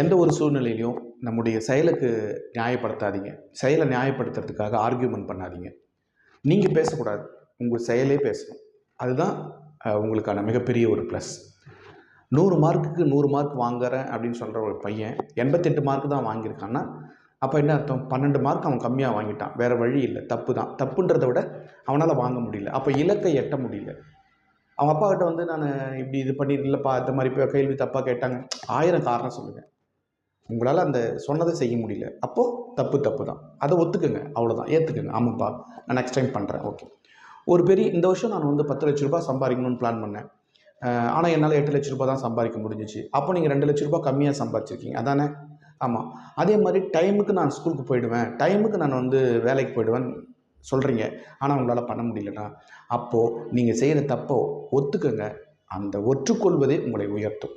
எந்த ஒரு சூழ்நிலையிலையும் நம்முடைய செயலுக்கு நியாயப்படுத்தாதீங்க. செயலை நியாயப்படுத்துறதுக்காக ஆர்கியூமெண்ட் பண்ணாதீங்க. நீங்கள் பேசக்கூடாது. உங்கள் செயலே பேசணும். அதுதான் உங்களுக்கான மிகப்பெரிய ஒரு ப்ளஸ் நூறு மார்க்குக்கு நூறு மார்க் வாங்குறேன் அப்படின்னு சொல்கிற ஒரு பையன் எண்பத்தெட்டு மார்க் தான் வாங்கியிருக்கான்னா அப்போ என்ன அர்த்தம்? பன்னெண்டு மார்க் அவன் கம்மியாக வாங்கிட்டான். வேறு வழி இல்லை. தப்பு தான். தப்புன்றதை விட அவனால் வாங்க முடியல. அப்போ இலக்கை எட்ட முடியல. அவன் அப்பா கிட்ட வந்து நான் இப்படி இது பண்ணிருக்கலப்பா இந்த மாதிரி இப்போ கேள்வி தப்பாக கேட்டாங்க. ஆயிரம் காரணம் சொல்லுங்கள் உங்களால் அந்த சொன்னதை செய்ய முடியல. அப்போது தப்பு தப்பு தான் அதை ஒத்துக்குங்க. அவ்வளோதான் ஏற்றுக்குங்க ஆமாப்பா. நான் நெக்ஸ்ட் டைம் பண்ணுறேன் ஓகே ஒரு பெரிய இந்த வருஷம் நான் வந்து பத்து லட்ச ரூபாய் சம்பாதிக்கணும்னு பிளான் பண்ணேன். ஆனால் என்னால் எட்டு லட்ச ரூபாய் தான் சம்பாதிக்க முடிஞ்சிச்சு. அப்போ நீங்கள் ரெண்டு லட்ச ரூபாய் கம்மியாக சம்பாதிச்சிருக்கீங்க. அதானே? ஆமாம் அதே மாதிரி டைமுக்கு நான் ஸ்கூலுக்கு போயிடுவேன். டைமுக்கு நான் வந்து வேலைக்கு போயிடுவேன். சொல்கிறீங்க ஆனால் உங்களால் பண்ண முடியலனா? அப்போது நீங்கள் செய்கிற தப்போ ஒத்துக்கங்க. அந்த ஒற்றுக்கொள்வதே உங்களை உயர்த்தும்.